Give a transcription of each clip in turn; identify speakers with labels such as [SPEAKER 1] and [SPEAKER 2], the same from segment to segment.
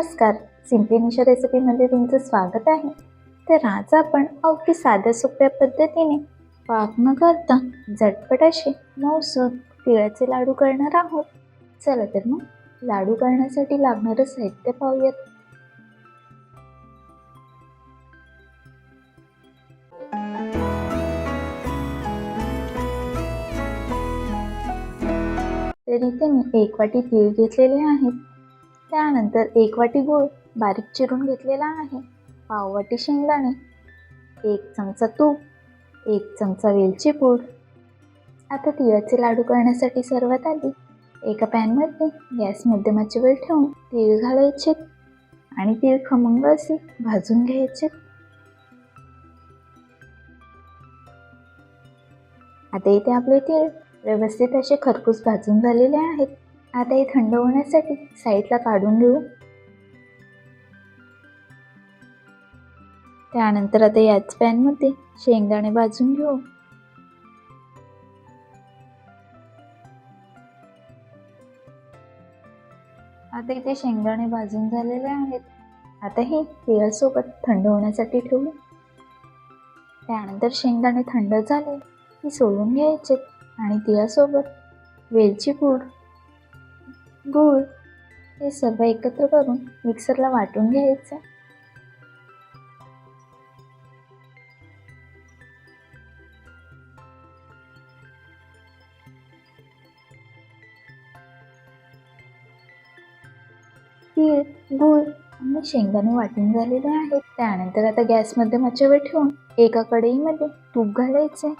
[SPEAKER 1] नमस्कार. सिम्पली निशा रेसिपीमध्ये तुमचं स्वागत आहे. तर आज आपण अगदी साध्या सोप्या पद्धतीने पाक न करता झटपट असे मौसम तिळाचे लाडू करणार आहोत. चला तर मग लाडू करण्यासाठी लागणारं साहित्य पाहूयात. तर इथे मी एक वाटी तीळ घेतलेले आहेत त्यानंतर एक वाटी गूळ बारीक चिरून घेतलेला आहे. पाव वाटी शेंगदाणे एक चमचा तूप एक चमचा वेलची पूड. आता तिळाचे लाडू करण्यासाठी सर्वात आधी एका पॅनमध्ये गॅस मध्यमाची वेळ ठेवून तीळ घालायचे आणि तीळ खमंग असे भाजून घ्यायचे. आता इथे आपले तीळ व्यवस्थित असे खरपूस भाजून झालेले आहेत. आता हे थंड होण्यासाठी साईडला काढून घेऊ. त्यानंतर आता याच पॅनमध्ये शेंगदाणे भाजून घेऊ. आता इथे शेंगदाणे भाजून झालेले आहेत. आता हे तिळासोबत थंड होण्यासाठी ठेवू. त्यानंतर शेंगदाणे थंड झाले की सोडून घ्यायचे आणि तिळासोबत वेलची पूड. गूळ. हे सर्व एकत्र करून मिक्सरला वाटून घ्यायचं. तीळ गूळ आणि शेंगदाणे वाटून झालेले आहेत. त्यानंतर आता गॅसमध्ये मच्छवे ठेवून एका कढईमध्ये तूप घालायचे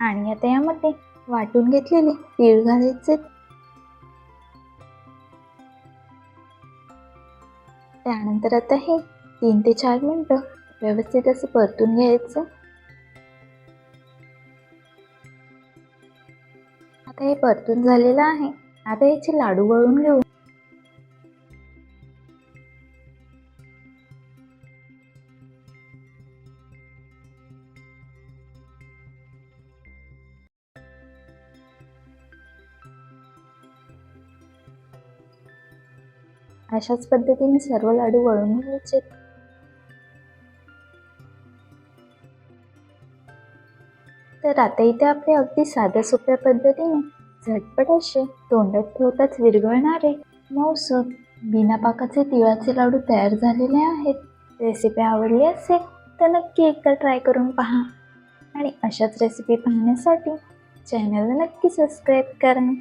[SPEAKER 1] आणि आता यामध्ये वाटून घेतलेले तीळ घालायचे त्यानंतर आता हे तीन ते चार मिनटं व्यवस्थित असं परतून घ्यायचं. आता हे परतून झालेलं आहे. आता याचे लाडू वळून घेऊ. अशाच पद्धतीने सर्व लाडू वळून घ्यायचे. तर आता इथे आपले अगदी साध्या सोप्या पद्धतीने झटपट असे तोंडात ठेवताच विरघळणारे मऊसूद बिना पाकाचे तिळाचे लाडू तयार झालेले आहेत. रेसिपी आवडली असेल तर नक्की एकदा ट्राय करून पहा. आणि अशाच रेसिपी पाहण्यासाठी चॅनलला नक्की सबस्क्राईब करा.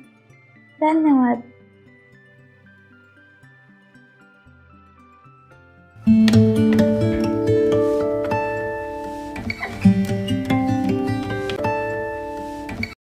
[SPEAKER 1] धन्यवाद.